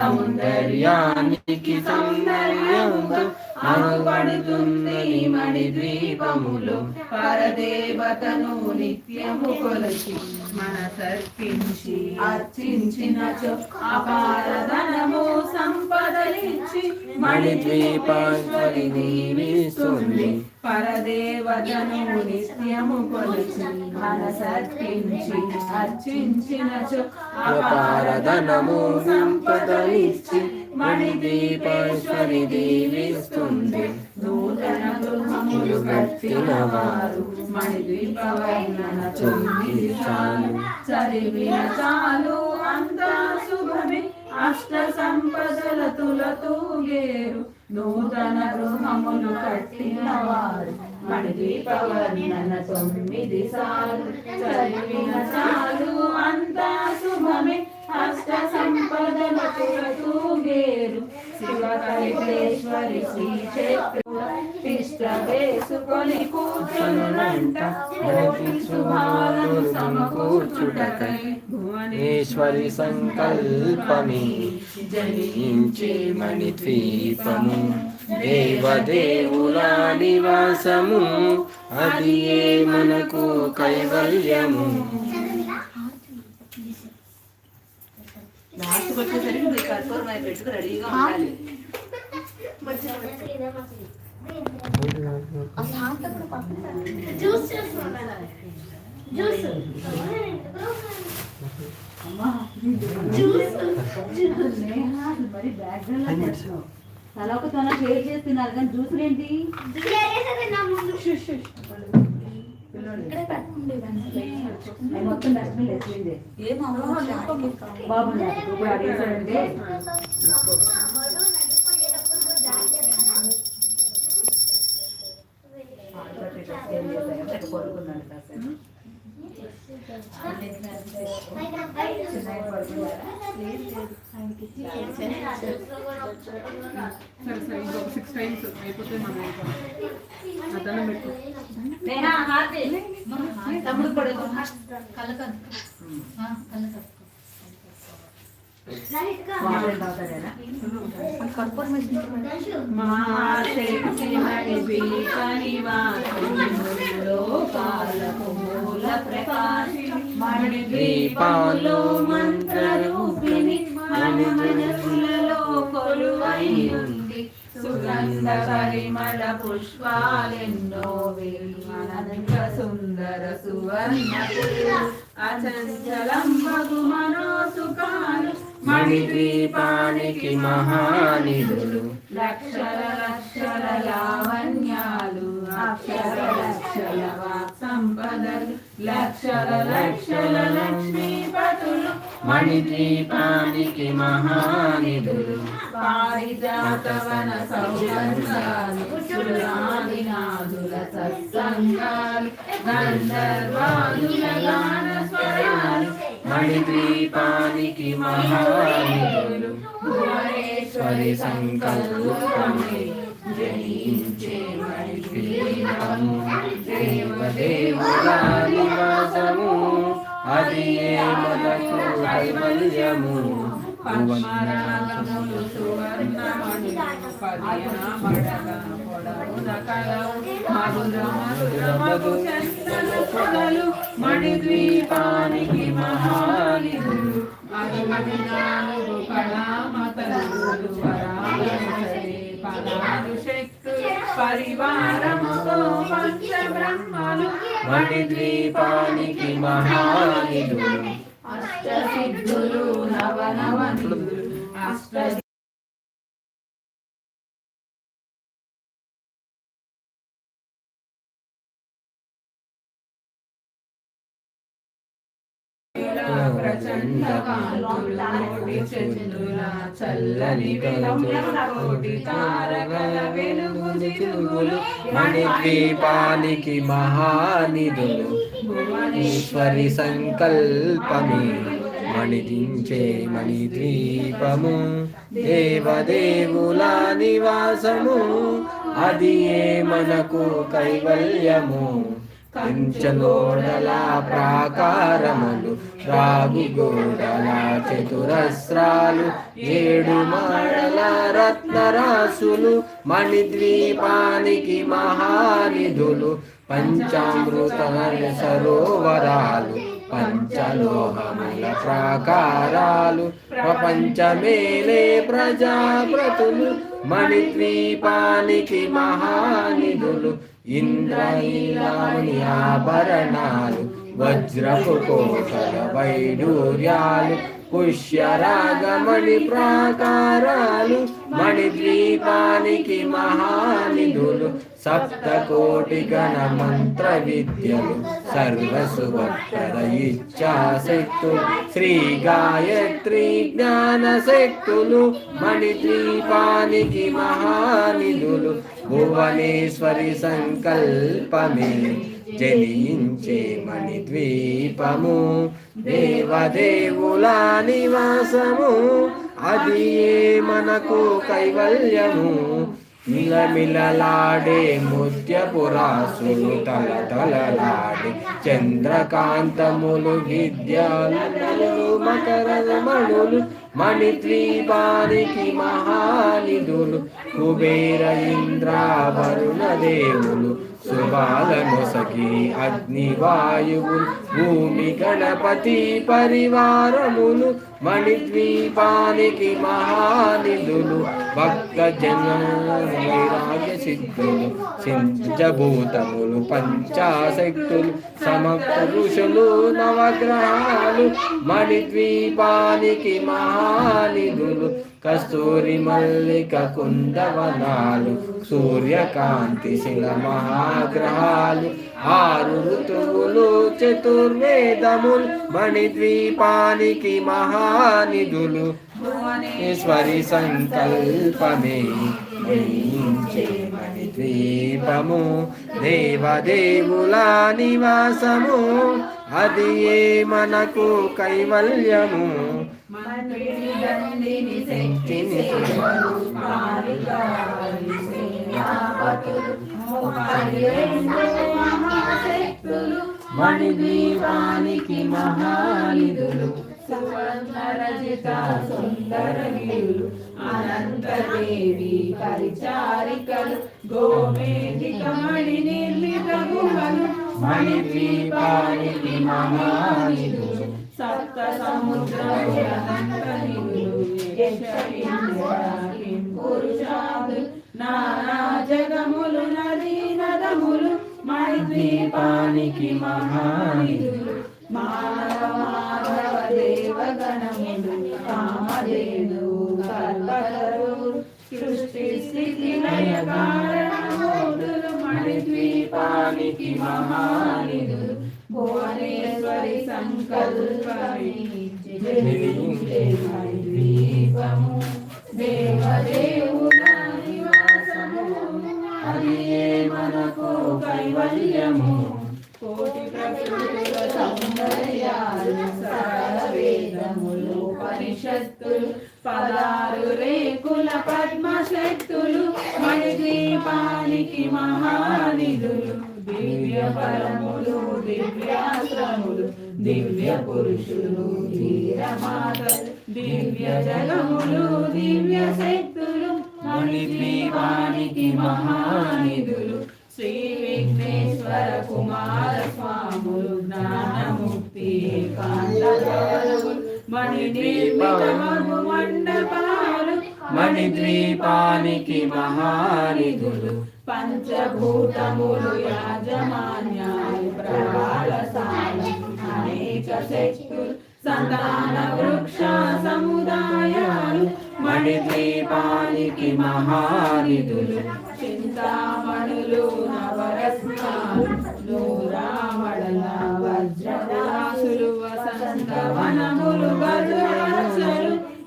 సౌందర్యానికి సౌందర్యంతో అగుపడుతుంది మణి ద్వీపములు. పరదేవతను నిత్యము కొలిచి మన సర్పించి అర్చించినచో అపారధనము సంపదలిచ్చి మణి ద్వీపాశ్వరి దీవిస్తుంది పరదేవతను నిత్యము కొలిచి మనసర్పించి అర్చించినచు అపారధనము సంపదలిచ్చి మణిదీపేశ్వరి దీవిస్తుంది. నూతన గృహములు కట్టిన వారు మణి ద్వీపవర్ణన తొమ్మిది చాలు చదివిన చాలు అంతా శుభమే. అష్ట సంపదల తులతూగేరు. నూతన గృహములు కట్టినవారు వారు తొమ్మిది సార్లు. చదివిన చాలు అంతా శుభమే. అష్ట శివ కైలేశ్వరి శ్రీ క్షేత్ర తిష్ట వేసుకొని కోటి శుభాలను సమకూర్చుటకై సంకల్పమే. జయించే మణిద్వీపము. దేవదేవుల నివాసము అది ఏ మనకు కైవల్యము లాస్ట్ వచ్చేసరికి మీరు కర్పూరం అయి పెట్టుకు రెడీగా ఉండాలి జ్యూస్ చేస్తున్నాను జ్యూస్ జ్యూస్ మరి బ్యాక్గ్రౌండ్ తల ఒక తన షేర్ చేస్తున్నారు కానీ జ్యూసులు ఏంటి మొత్తం డస్ట్బిన్ వేసింది బాబు ఇప్పుడు అడిగేసాడంటే సరే సరే ఇంకొక సిక్స్ టైమ్స్ అయిపోతే మనం అదనం పెట్టు తమ్ముడు పడుకో వాటర్ తాగుతాడేనా ద్వీపాలు మంత్రరూపిణి మన మనసులలో కొలువైంది సుగంధ పరిమళ పుష్పాలెన్నో అనంత సుందర సువర్ణ అచంచలం మగు మనోసుకాలు మణిద్వీపానికి మహానిధులు. లక్షల లక్షల లావణ్యాలు అక్షర లక్షల సంపదలు లక్షల లక్షల లక్ష్మీపతులు మణి మహానిధులు పారిజాతవన సౌగంధాలు సురాదినాదుల సత్సంగాలు గంధర్వాదుల గాన స్వరాలు మణిద్వీపానికి మహానిధులు భువనేశ్వరి సంకల్పమే దేవదేవుల నివాసము అది ఏ మనకు కైవల్యము పద్మరాగములు సువర్ణమణి పదియన పొడవున కలవు మధుర మధుర మధు మణి మహానిధులు నాలుగు కళామతలు పదాలు శక్తులు పరివారముతో పంచ బ్రహ్మలు మణి ద్వీపానికి మహానిధులు అష్ట సిద్ధులు నవనవనులు అష్ట ప్రచండ కాంతుల చంద్రుల చల్లని వెలుగుల తారకల వెలుగు మహానిధులు ఈశ్వరి సంకల్పమే మణిదించే మణి ద్వీపము దేవదేవుల నివాసము అది ఏ మనకు కైవల్యము. కంచగోడల ప్రాకారములు రాగి గోడల చతురస్రాలు ఏడు మాడల రత్నరాసులు మణిద్వీపానికి మహానిధులు పంచామృత సరోవరాలు పంచలోహముల ప్రాకారాలు ప్రపంచమేలే ప్రజాప్రతులు మణిద్వీపానికి మహానిధులు ఇంద్రనీలాభరణాలు వజ్రపు కోసల వైడూర్యాలు పుష్యరాగమణి ప్రాకారాలు మణిద్వీపానికి మహానిధులు సప్తకోటి గణ మంత్ర విద్యలు సర్వసుభప్రద ఇచ్చాశక్తులు శ్రీ గాయత్రి జ్ఞాన శక్తులు మణిద్వీపానికి మహానిధులు భువనేశ్వరి సంకల్పమే జనించే మణిద్వీపము. దేవదేవుల నివాసము అది మనకు కైవల్యము? మిలమిలలాడే ముత్యపురాసులు తల తలలాడే చంద్రకాంతములు విద్యాలనులు మకరమణులు మణిద్వీపానికి మహానిధులు కుబేర ఇంద్రావరుణ దేవులు శుభాలను సఖి అగ్నివాయువులు భూమి గణపతి పరివారములు మణిద్వీపానికి మహానిధులు భక్త జన వైరాగ్య సిద్ధులు సింజభూతములు పంచాశక్తులు సమర్థ ఋషులు నవగ్రహాలు మణిద్వీపానికి మహానిధులు కస్తూరి మల్లిక కుందవనాలు సూర్యకాంతి శిల మహాగ్రహాలు ఆరు ఋతువులు చతుర్వేదములు మణిద్వీపానికి మహానిధులు. ఈశ్వరి సంకల్పమే జయించే దేవదేవుల నివాసము అది ఏ మనకు కైవల్యము? శక్తిని మణిద్వీపానికి మహానిధులు. రజిత సుందర అనంతదేవి పరిచారికలు గోమేధికమణి నిర్మిత గుహలు మణిద్వీపానికి మహానిధులు సప్త సముద్రములు అనంత నిధులు నానా జగములు నదీ నదములు మణిద్వీపానికి మహానిధులు మానవ దేవగణములు కామధేను కల్పతరు సృష్టి స్థితి లయ కారణమూర్తులు మణిద్వీపానికి మహానిధులు భువనేశ్వరి సంకల్పమే దేవదేవుల నివాసము అది మనకు కైవల్యము. మహానిధులు దివ్య పరములు దివ్యాశ్రములు దివ్య పురుషులు ధీరమాతలు దివ్య జగములు దివ్య శక్తులు మణిద్వీపానికి మహానిధులు శ్రీ విఘ్నేశ్వర కుమార స్వాములు జ్ఞానముక్తి ఏకాంతములు మణి మణిద్వీపానికి మహానిధులు. పంచభూతములు యాజమాన్యాలు ప్రవాళశాల అనేక శక్తులు సంతాన వృక్ష సముదాయాలు. మణిద్వీపానికి మహానిధులు. చింతామణులు నవరత్నాలు. వజ్రరాసులు వసంత వనములు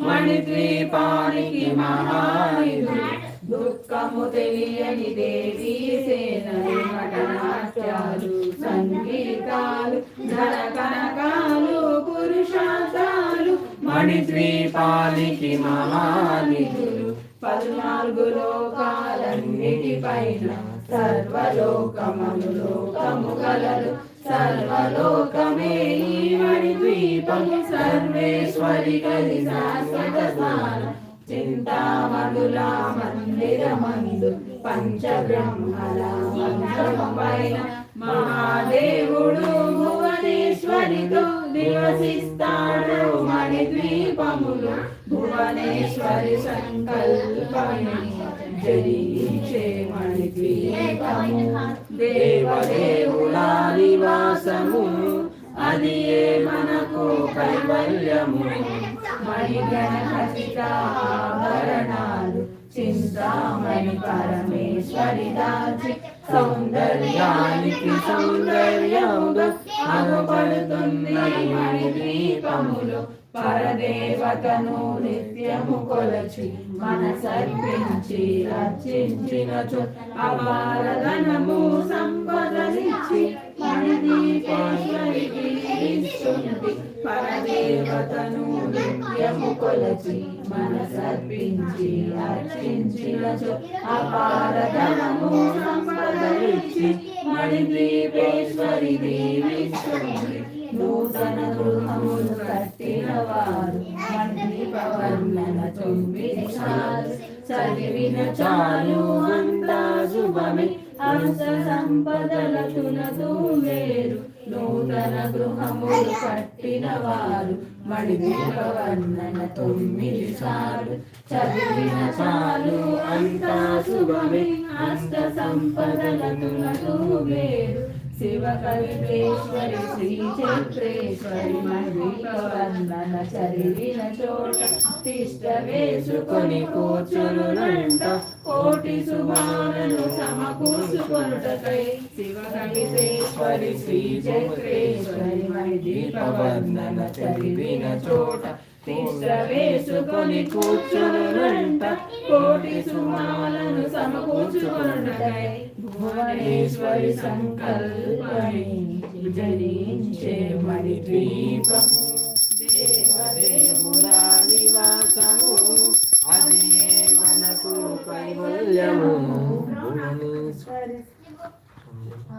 మణిద్వీపానికి మహానిధులు దుఃఖము తెలియని దేవీ సేనలు నటనాట్యాలు సంగీతాలు ధన కనకాలు పురుషార్థాలు మణిద్వీపాలికి మహానిధులు. పద్నాలుగు లోకాలన్నిటి పైన సర్వలోకములు లోకము గలరు సర్వలోకమే ఈ మణిద్వీపం సర్వేశ్వరి కలి శాశ్వత స్నానం చింతామణుల మందిరమందు పంచబ్రహ్మల. మంత్రమైన మహాదేవుడు భువనేశ్వరితో నివసిస్తాడు మణిద్వీపములు. భువనేశ్వరి సంకల్పమే జరించే మణిద్వీపము. దేవదేవుల నివాసము అది ఏ మనకు కైవల్యము? మణిగణపతిక ఆభరణాలు చింతామణి పరమేశ్వరి దాచి సౌందర్యానికి సౌందర్యముగా అనుపడుతుంది మణి దీపములు పరదేవతను నిత్యము కొలచి మనసర్పించి రచించినచు అపారధనము సంపదనిచ్చి పరదేవతను నిత్యము కొలచి మనసర్పించి అర్చించిన అపారధనము సంపదనిచ్చి మణి దేవి దేవిస్తుంది. నూతన గృహములు కట్టిన వారు మండీప తొమ్మిది సార్లు చదివిన చాలు అంతా శుభమే. అంత సంపదల తులతూ వేరు. నూతన గృహములు కట్టిన వారు మడిదీప వర్ణన తొమ్మిది సార్లు చదివిన చాలు అంతా శుభమే. అష్ట సంపదల తులతూ వేరు. శివ కవితేశ్వరి శ్రీ చైత్రేశ్వరి మహిళ చదివిన చోట తిష్ట వేసుకొని కూర్చునునంట కోటి సుమాలను సమకూర్చుకొనుటకై శివ కవితేశ్వరి శ్రీ చైత్రేశ్వరి మహిళ చదివిన చోట వేసుకొని కూర్చునునంట కోటి సుమాలను సమకూర్చుకొనుటకై భువనేశ్వరి సంకల్పమే జరించే మణి ద్వీపము దేవదేవుల నివాసము అది మనకు కైవల్యము. భువనేశ్వరి. ఇంకా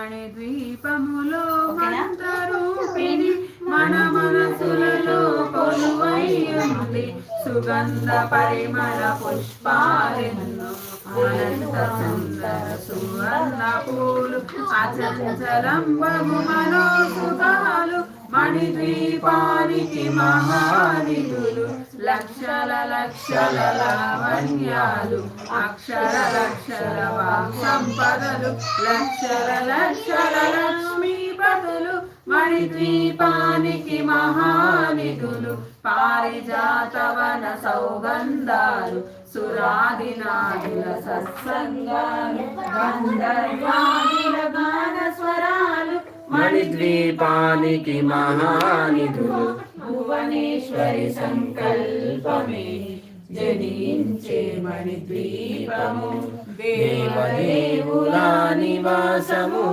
మణి ద్వీపములో మంత్రరూపిణి మన మనసులలో కొలువై ఉంది. సుగంధ పరిమళ పుష్పాలెన్నో అనంత సుందర సువర్ణ పూలు అచంచలం బహు మనోసుతాలు మణిద్వీపానికి మహానిధులు. లక్షల లక్షల లావణ్యాలు అక్షర లక్షల సంపదలు లక్షల లక్షల లక్ష్మీపదులు. మణి ద్వీపానికి మహానిధులు పారిజాతవన సౌగంధాలు సురాదినాదుల సత్సంగాలు మణిద్వీపానికి మహానిధు భువనేశ్వరి సంకల్పమే. జనించే మణిద్వీపము. దేవదేవుల నివాసము.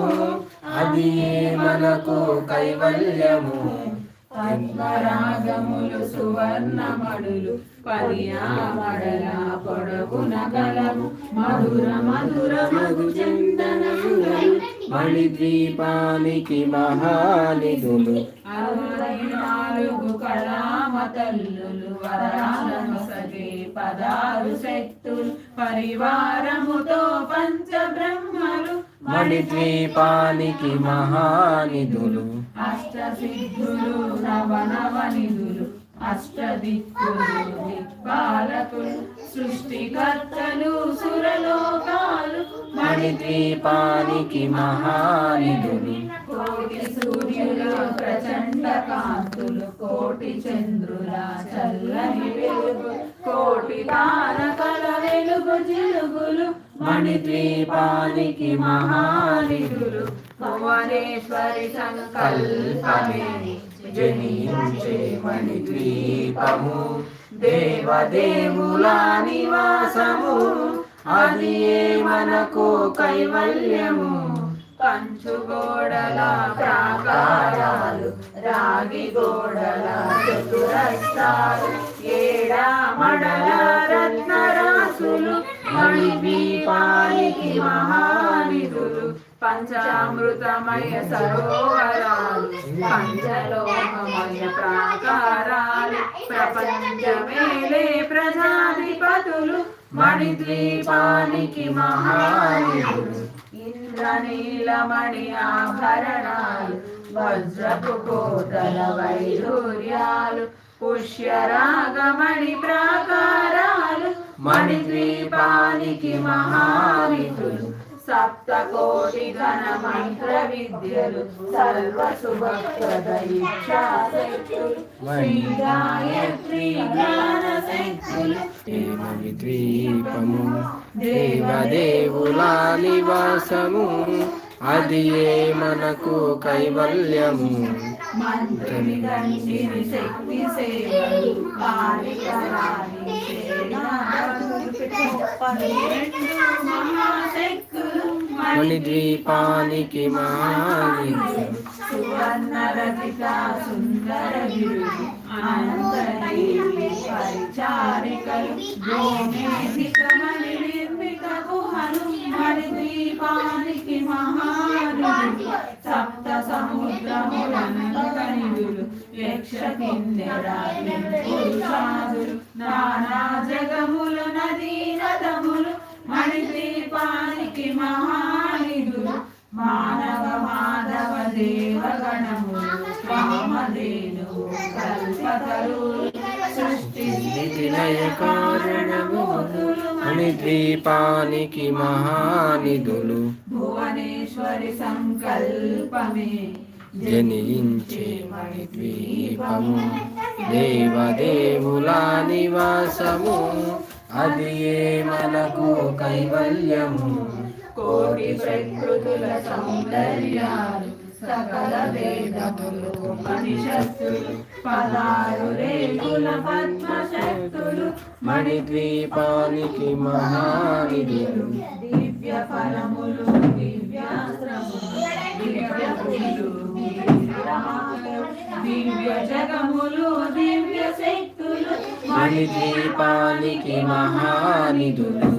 అది మనకు కైవల్యము? పద్మరాగములు సువర్ణమణులు పర్యామడల పొడవున గలము. మధుర మధుర మధు చందనములు మణిద్వీపానికి మహానిధులు. అరవై నాలుగు కళామతల్లులు వరాలను సగే పదారు శక్తులు పరివారముతో పంచబ్రహ్మలు మణిద్వీపానికి మహానిధులు. అష్ట సిద్ధులు నవనవనిధులు అష్ట దిక్కులు దిక్పాలకులు సృష్టికర్తలు సురలోకాలు మణిద్వీపానికి మహానిధులు. కోటి సూర్యుల ప్రచండ కాంతులు కోటి చంద్రుల చల్లని వెలుగు కోటి జిలుగులు మణిద్వీపానికి మహానిధులు భువనేశ్వరి సంకల్పమే జనించే మణిద్వీపము దేవదేవుల నివాసము అది ఏ మనకు కైవల్యము కంచు గోడల ప్రాకారాలు రాగి గోడల చతురస్రాలు ఏడా మడల రత్నరాసులు మణిద్వీపానికి మహానిధులు పంచామృతమయ సరోవరాలు పంచలోహమయ ప్రాకారాలు ప్రపంచమేలే ప్రజాధిపతులు మణిద్వీపానికి మహానిధులు ఇంద్రనీలమణి ఆభరణాలు వజ్రపు కోటల వైడూర్యాలు పుష్యరాగమణి ప్రాకారాలు మణిద్వీపానికి మహానిధులు సప్త కోటి ఘన మంత్ర విద్యలు సర్వ శుభప్రద శ్రీ గాయత్రి జ్ఞాన శక్తులు దేవదేవుల నివాసము అది ఏ మనకు కైవల్యము మంత్రిని గంటిని శక్తి సేవలు కాళికరాణి మహాశక్తులు మణిద్వీపానికి మహానిధులు సువర్ణ రచిత సుందర గిరులు అనంతదేవి పరిచారికలు గోమేధికమణి నిర్మిత గుహలు మణిద్వీపానికి మహానులు సప్త యక్ష కిన్నెరాలు నానా జగములు నదీ నదములు మణిద్వీపానికి మహానిధులు మానవ మాధవ దేవగణములు వామధేనువు కల్పతరు సృష్టి విలయ కారణము మణిద్వీపానికి మహానిధులు భువనేశ్వరి సంకల్పమే. జనించే మణిద్వీపము దేవదేవుల నివాసము అది ఏ మనకు కైవల్యము? కోటి ప్రకృతుల సౌందర్యాలు సకల వేదములు ఉపనిషత్తులు పదారు రేకుల పద్మశక్తులు మణిద్వీపానికి మహానిధులు. దివ్య ఫలములు దివ్యాశ్రములు దివ్య దివ్య జగములు దివ్య శక్తులు మణిద్వీపానికి మహానిధులు.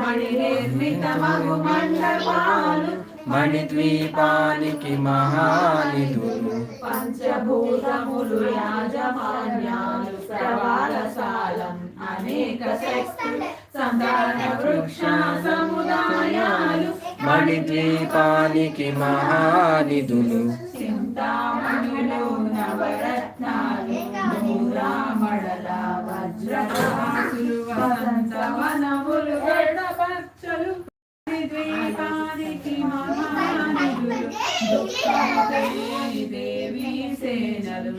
మణి నిర్మిత మగు మండపాలు మణిద్వీపానికి మహానిధులు. పంచభూతములు యాజమాన్యాలు ప్రవాలశాలం అనేక శక్తులు. సంతాన వృక్ష సముదాయాలు మణిద్వీపానికి మహానిధులు. చింతామణులు వజ్రహాసులు వసంతవనములు ద్వీపానికి మహానిధులు దేవి సేనలు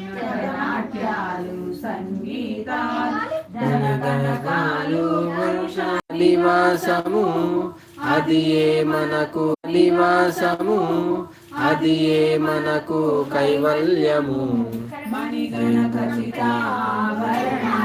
సంగీతాలు ధనగణకాలు నివాసము అది ఏ మనకు నివాసము అది ఏ మనకు కైవల్యము? మణిగణకచితాభరణాలు